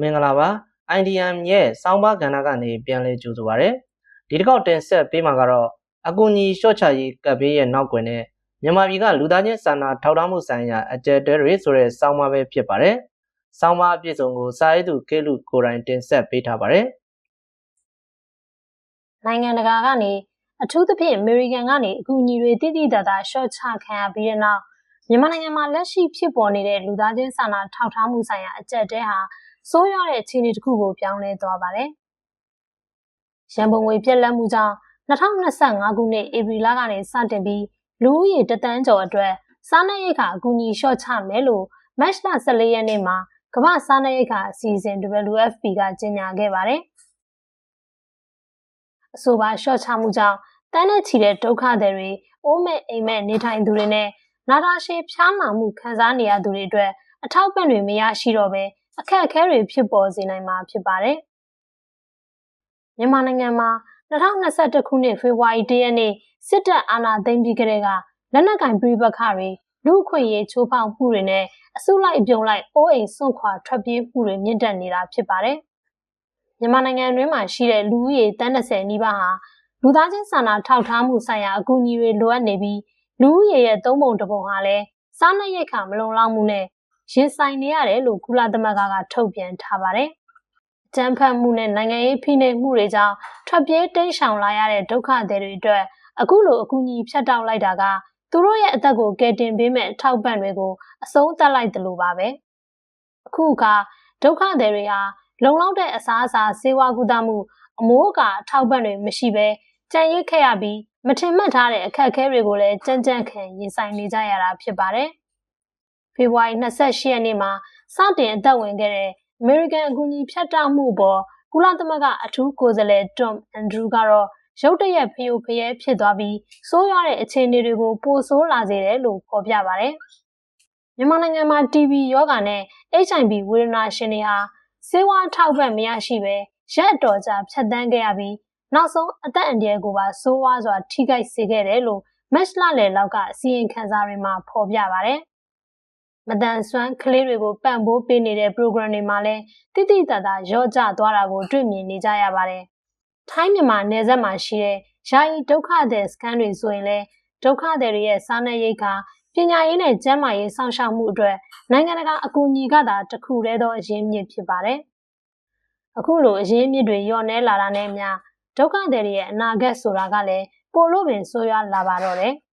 မင်္ဂလာပါ IDM ရဲ့စောင်းပါကဏ္ဍကနေပြန်လဲကြိုဆိုပါရစေဒီတစ်ခေါက်တင်ဆက်ပေးမှာကတော့အကူအညီရှော့ချရေးကပ်ဘေးရဲ့နောက်ကွယ်နဲ့မြန်မာပြည်ကလူသားချင်းစာနာထောက်ထားမှုဆိုင်ရာအကြက်တဲတွေဆိုတဲ့စောင်းပါပဲဖြစ်ပါတယ်စောင်းပါအပြည့်စုံကိုစာရေးသူကေလူကိုရိုင်းတင်ဆက်ပေးထားပါတယ်နိုင်ငံတကာကနေအထူးသဖြင့်အမေရိကန်ကနေအကူအညီတွေတိတိတတ်တာရှော့ချခံရပြီးတဲ့နောက်မြန်မာနိုင်ငံမှာလက်ရှိဖြစ်ပေါ်နေတဲ့လူသားချင်းစာနာထောက်ထားမှုဆိုင်ရာအကြက်တဲဟာ စိုးရတဲ့အခြေအနေတစ်ခုကိုပြောင်းလဲသွားပါတယ်။ရန်ပုံငွေပြက်လက်မှုကြောင့်2025ခုနှစ်ဧပြီလကနေစတင်ပြီးလူဦးရေတသန်းကျော်အတွက်စားနပ်ရိက္ခာအကူအညီလျှော့ချမယ်လို့မတ်လ14ရက်နေ့မှာကမ္ဘာစားနပ်ရိက္ခာအစီအစဉ် WFP ကကြေညာခဲ့ပါတယ်။အဆိုပါရှော့ချမှုကြောင့်တန်းနဲ့ချီတဲ့ဒုက္ခသည်တွေအိုးမဲ့အိမ်မဲ့နေထိုင်သူတွေနဲ့နာတာရှည်ဖျားနာမှုခံစားနေရသူတွေအတွက်အထောက်ပံ့တွေမရရှိတော့ဘဲ အခက်အခဲတွေဖြစ်ပေါ်စေနိုင်မှာဖြစ်ပါတယ်။မြန်မာနိုင်ငံမှာ2021ခုနှစ်ဖေဖော်ဝါရီလရက်နေ့စစ်တပ်အာဏာသိမ်းပြီးကတည်းကလက်နက်ကင်ပြည်ပခါတွေလူအခွင့်အရေးချိုးဖောက်မှုတွေနဲ့အစုလိုက်အပြုံလိုက်အိုးအိမ်စွန့်ခွာထွက်ပြေးမှုတွေမြင့်တက်နေတာဖြစ်ပါတယ်။မြန်မာနိုင်ငံတွင်းမှာရှိတဲ့လူဦးရေတန်း30နီးပါးဟာလူသားချင်းစာနာထောက်ထားမှုဆိုင်ရာအကူအညီတွေလိုအပ်နေပြီးလူဦးရေရဲ့သုံးပုံတစ်ပုံဟာလည်းစားနပ်ရိက္ခာမလုံလောက်မှုနဲ့ ရင်ဆိုင်နေရတယ်လို့ကုလသမဂ္ဂကထုတ်ပြန်ထားပါတယ်။အကြမ်းဖက်မှုနဲ့နိုင်ငံရေးဖိနှိပ်မှုတွေကြောင့်ထွက်ပြေးတိမ်းရှောင်လာရတဲ့ဒုက္ခသည်တွေအတွက်အခုလိုအကူအညီဖြတ်တောက်လိုက်တာကသူတို့ရဲ့အသက်ကိုကယ်တင်ပေးမဲ့ထောက်ပံ့တွေကိုအဆုံးသတ်လိုက်တယ်လို့ပါပဲ။အခုကဒုက္ခသည်တွေဟာလုံလောက်တဲ့အစားအစာဆေးဝါးကုသမှုအမိုးအကာထောက်ပံ့တွေမရှိဘဲကြံရစ်ခဲ့ရပြီးမထင်မှတ်ထားတဲ့အခက်အခဲတွေကိုလည်းကြမ်းကြမ်းခံရင်ဆိုင်နေကြရတာဖြစ်ပါတယ်။ ဖေဖော်ဝါရီ28ရက်နေ့မှာစတင်အသက်ဝင်ခဲ့တဲ့ American အကူအညီဖြတ်တောက်မှုပေါ်ကုလသမဂ္ဂအထူးကိုယ်စားလှယ် Tom Andrew ကတော့ရုတ်တရက်ဖျို့ဖျဲဖြစ်သွားပြီးစိုးရတဲ့အခြေအနေတွေကိုပိုဆိုးလာစေတယ်လို့ဖော်ပြပါတယ်။မြန်မာနိုင်ငံမှာ TB ရောဂါနဲ့ HIV ဝေဒနာရှင်တွေဟာဆေးဝါးထောက်ပံ့မရရှိပဲရက်အတော်ကြာဖြတ်တန်းခဲ့ရပြီးနောက်ဆုံးအသက်အန္တရာယ်ကိုပါဆိုးဝါးစွာထိခိုက်စေခဲ့တယ်လို့မက်လလယ်လောက်ကအစီရင်ခံစာတွေမှာဖော်ပြပါဗျ။ မတန်ဆွမ်းကလေးတွေကိုပံ့ပိုးပေးနေတဲ့ program တွေမှာလည်းတိတိတတ်တာရော့ကျသွားတာကိုတွေ့မြင်နေကြရပါတယ်။ထိုင်းမြန်မာနယ်စပ်မှာရှိတဲ့ယာယီဒုက္ခသည်စခန်းတွေဆိုရင်လည်းဒုက္ခသည်တွေရဲ့စားနပ်ရိက္ခာပညာရေးနဲ့ကျန်းမာရေးစောင့်ရှောက်မှုအတွက်နိုင်ငံတကာအကူအညီကသာတခုတည်းသောအရင်းမြစ်ဖြစ်ပါတယ်။အခုလိုအရင်းမြစ်တွေညော့နေလာတာနဲ့အမျှဒုက္ခသည်တွေရဲ့အနာဂတ်ဆိုတာကလည်းပိုလို့ပင်ဆိုးရွားလာပါတော့တယ်။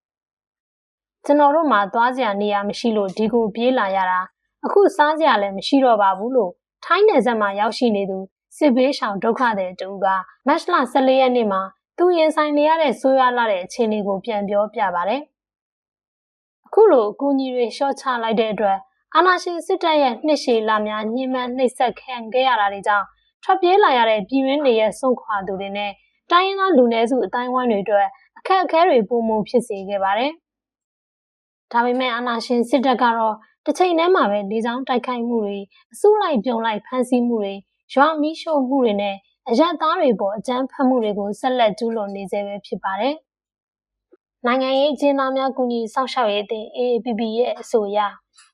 ကျွန်တော်တို့မှာသွားစရာနေရာမရှိလို့ဒီကိုပြေးလာရတာအခုစားစရာလည်းမရှိတော့ပါဘူးလို့ထိုင်းနယ်စပ်မှာရောက်ရှိနေသူစစ်ဘေးရှောင်ဒုက္ခသည်တူကမတ်လ14ရက်နေ့မှာသူရင်ဆိုင်နေရတဲ့ဆိုးရွားလာတဲ့အခြေအနေကိုပြန်ပြောပြပါဗျ။အခုလိုအကူအညီတွေရှော့ချလိုက်တဲ့အတွက်အာနာရှင်စစ်တပ်ရဲ့နှစ်ရှည်လာများညှဉ်းပန်းနှိပ်စက်ခံခဲ့ရတာတွေကြောင့်ထွက်ပြေးလာရတဲ့ပြည်ရင်းတွေရဲ့ဆုံးခွာသူတွေနဲ့တိုင်းရင်းသားလူနည်းစုအတိုင်းဝိုင်းတွေအတွက်အခက်အခဲတွေပုံမှုဖြစ်စေခဲ့ပါတယ်။ ဒါပေမဲ့အာဏာရှင်စစ်တပ်ကတော့တစ်ချိန်တည်းမှာပဲလေကြောင်းတိုက်ခိုက်မှုတွေအစုလိုက်ပြုံလိုက်ဖမ်းဆီးမှုတွေရွာမီးရှို့မှုတွေနဲ့အရက်သားတွေပေါ်အကြမ်းဖက်မှုတွေကိုဆက်လက်ကျူးလွန်နေစေပဲဖြစ်ပါတယ်။နိုင်ငံရေးအကျဉ်းသားများကူညီစောင့်ရှောက်ရေးအသင်း AAPP ရဲ့အဆိုအရ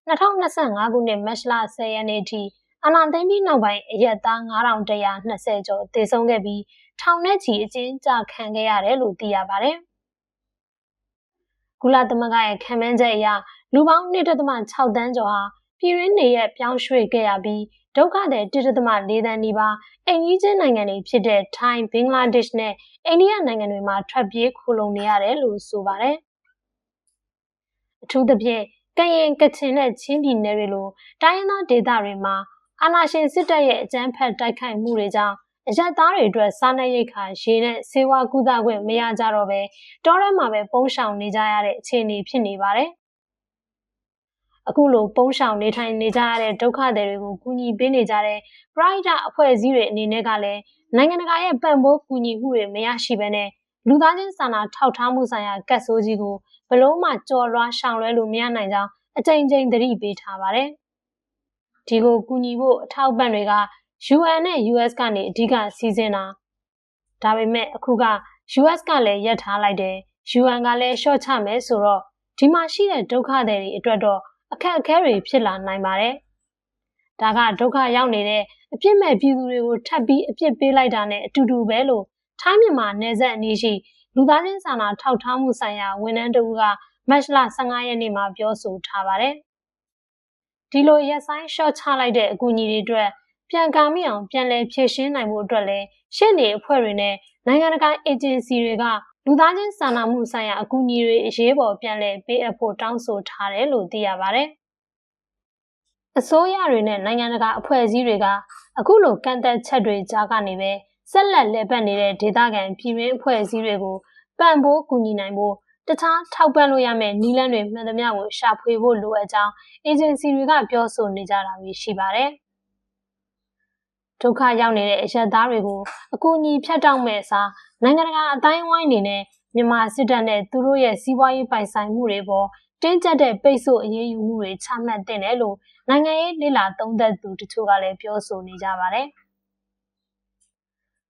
2025ခုနှစ်မတ်လ10ရက်နေ့ထိအာဏာသိမ်းပြီးနောက်ပိုင်းအရက်သား9120ကျော်သေဆုံးခဲ့ပြီးထောင်နဲ့ချီအကျဉ်းချခံခဲ့ရတယ်လို့သိရပါတယ်။ ကုလသမဂ္ဂရဲ့ခံမှန်းချက်အရလူပေါင်း1.6တန်းကျော်ဟာပြည်ရင်းနေရဲ့ပြောင်းရွှေ့ခဲ့ရပြီးဒုက္ခသည်1.4တန်းနီးပါးအိမ်ကြီးချင်းနိုင်ငံတွေဖြစ်တဲ့ထိုင်း၊ဘင်္ဂလားဒေ့ရှ်နဲ့အိန္ဒိယနိုင်ငံတွေမှာထွက်ပြေးခိုလုံနေရတယ်လို့ဆိုပါတယ်။အထူးသဖြင့်ကရင်ကချင်နဲ့ချင်းပြည်နယ်တွေလိုတိုင်းရင်းသားဒေသတွေမှာအာဏာရှင်စစ်တပ်ရဲ့အကြမ်းဖက်တိုက်ခိုက်မှုတွေကြောင့် အရက်သားတွေအတွက်စားနပ်ရိက္ခာရေနဲ့ဆေးဝါးကုသခွင့်မရကြတော့ပဲတောထဲမှာပဲပုံရှောင်နေကြရတဲ့အခြေအနေဖြစ်နေပါတယ်။အခုလိုပုံရှောင်နေထိုင်နေကြရတဲ့ဒုက္ခသည်တွေကိုကူညီပေးနေကြတဲ့ Pride အဖွဲ့အစည်းတွေအနေနဲ့ကလည်းနိုင်ငံတကာရဲ့ပံ့ပိုးကူညီမှုတွေမရရှိဘဲနဲ့လူသားချင်းစာနာထောက်ထားမှုဆိုင်ရာကတ်ဆိုးကြီးကိုဘလို့မှကြော်လွှားရှောင်လွဲလို့မရနိုင်ကြောင်းအကြိမ်ကြိမ်သတိပေးထားပါတယ်။ဒီကိုကူညီဖို့အထောက်ပံ့တွေက UN နဲ့ US ကနေအဓိကစီစဉ်တာဒါပေမဲ့အခုက US ကလည်းရပ်ထားလိုက်တယ် UN ကလည်းရှော့ချမယ်ဆိုတော့ဒီမှာရှိတဲ့ဒုက္ခသည်တွေအတွက်တော့အခက်အခဲတွေဖြစ်လာနိုင်ပါတယ်ဒါကဒုက္ခရောက်နေတဲ့အပြစ်မဲ့ပြည်သူတွေကိုထပ်ပြီးအပြစ်ပေးလိုက်တာနဲ့အတူတူပဲလို့ထိုင်းမြန်မာနယ်စပ်အနီးရှိလူသားချင်းစာနာထောက်ထားမှုဆိုင်ရာဝန်ထမ်းတဦးကမတ်လ15ရက်နေ့မှာပြောဆိုထားပါတယ်။ဒီလိုရက်ဆိုင်ရှော့ချလိုက်တဲ့အကူအညီတွေအတွက် ပြန်ကာမိအောင်ပြန်လည်ဖြည့်ရှင်းနိုင်မှုအတွက်လည်းရှင့်နေအဖွဲ့တွေနဲ့နိုင်ငံတကာအေဂျင်စီတွေကလူသားချင်းစာနာမှုဆိုင်ရာအကူအညီတွေအရေးပေါ်ပြန်လည်ပေးအပ်ဖို့တောင်းဆိုထားတယ်လို့သိရပါတယ်။အစိုးရတွေနဲ့နိုင်ငံတကာအဖွဲ့အစည်းတွေကအခုလိုကန့်သက်ချက်တွေကြားကနေပဲဆက်လက်လည်ပတ်နေတဲ့ဒေသခံပြည်တွင်းအဖွဲ့အစည်းတွေကိုပံ့ပိုးကူညီနိုင်ဖို့တခြားထောက်ပံ့လို့ရမယ့်နည်းလမ်းတွေမှန်သမျှကိုရှာဖွေဖို့လိုအပ်ကြောင်းအေဂျင်စီတွေကပြောဆိုနေကြတာရှိပါတယ်။ ဒုက္ခရောက်နေတဲ့အရက်သားတွေကိုအကူအညီဖြတ်တောက်မဲ့အစားနိုင်ငံတကာအတိုင်းအဝိုင်းအနေနဲ့မြန်မာစစ်တပ်နဲ့သူတို့ရဲ့စီးပွားရေးပိုင်ဆိုင်မှုတွေပေါ်တင်းကျပ်တဲ့ပိတ်ဆို့အရေးယူမှုတွေချမှတ်တင်တယ်လို့နိုင်ငံရေးလှလာသုံးသက်သူတချို့ကလည်းပြောဆိုနေကြပါတယ်။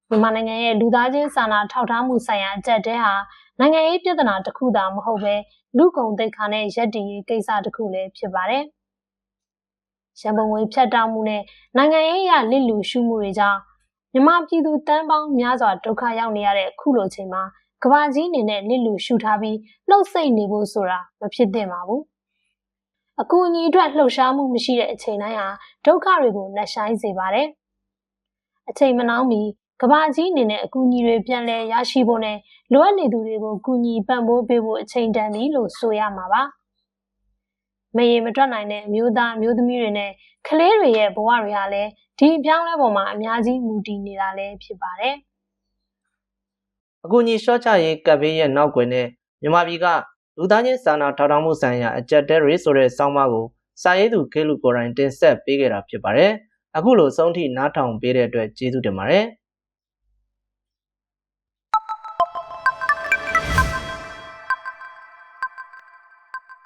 မြန်မာနိုင်ငံရဲ့လူသားချင်းစာနာထောက်ထားမှုဆိုင်ရာအကြက်တဲဟာနိုင်ငံရေးပြဿနာတစ်ခုသာမဟုတ်ပဲလူကုန်သိက္ခာနဲ့ရက်တည်ရေးကိစ္စတစ်ခုလည်းဖြစ်ပါတယ်။ ရန်ပုံငွေဖြတ်တောက်မှုနဲ့နိုင်ငံရေးအရလစ်လူရှုမှုတွေကြောင့်မြန်မာပြည်သူတန်းပေါင်းများစွာဒုက္ခရောက်နေရတဲ့အခုလိုချိန်မှာကဘာကြီးအနေနဲ့လစ်လူရှုထားပြီးလှုပ်စိတ်နေဖို့ဆိုတာမဖြစ်သင့်ပါဘူး။အကူအညီအတွက်လှုပ်ရှားမှုမရှိတဲ့အချိန်တိုင်းဟာဒုက္ခတွေကိုနှက်ဆိုင်စေပါတယ်။အချိန်မနှောင်းမီကဘာကြီးအနေနဲ့အကူအညီတွေပြန်လည်ရရှိဖို့နဲ့လိုအပ်နေသူတွေကိုကူညီပံ့ပိုးပေးဖို့အချိန်တန်ပြီလို့ဆိုရမှာပါ။ မရေမတွက်နိုင်တဲ့အမျိုးသားမျိုးသမီးတွေနဲ့ကလေးတွေရဲ့ဘဝတွေဟာလည်းဒီအပြောင်းလဲပေါ်မှာအများကြီးမူတည်နေတာလည်းဖြစ်ပါတယ်။အကူအညီရှော့ချရေးကပ်ဘေးရဲ့နောက်ကွယ်နဲ့မြန်မာပြည်ကလူသားချင်းစာနာထောက်ထားမှုဆိုင်ရာအကြက်တဲရီဆိုတဲ့စောင်းပါးကိုစာရေးသူခေလူကိုယ်တိုင်တင်ဆက်ပေးခဲ့တာဖြစ်ပါတယ်။အခုလိုဆုံးထိနားထောင်ပေးတဲ့အတွက်ကျေးဇူးတင်ပါတယ်။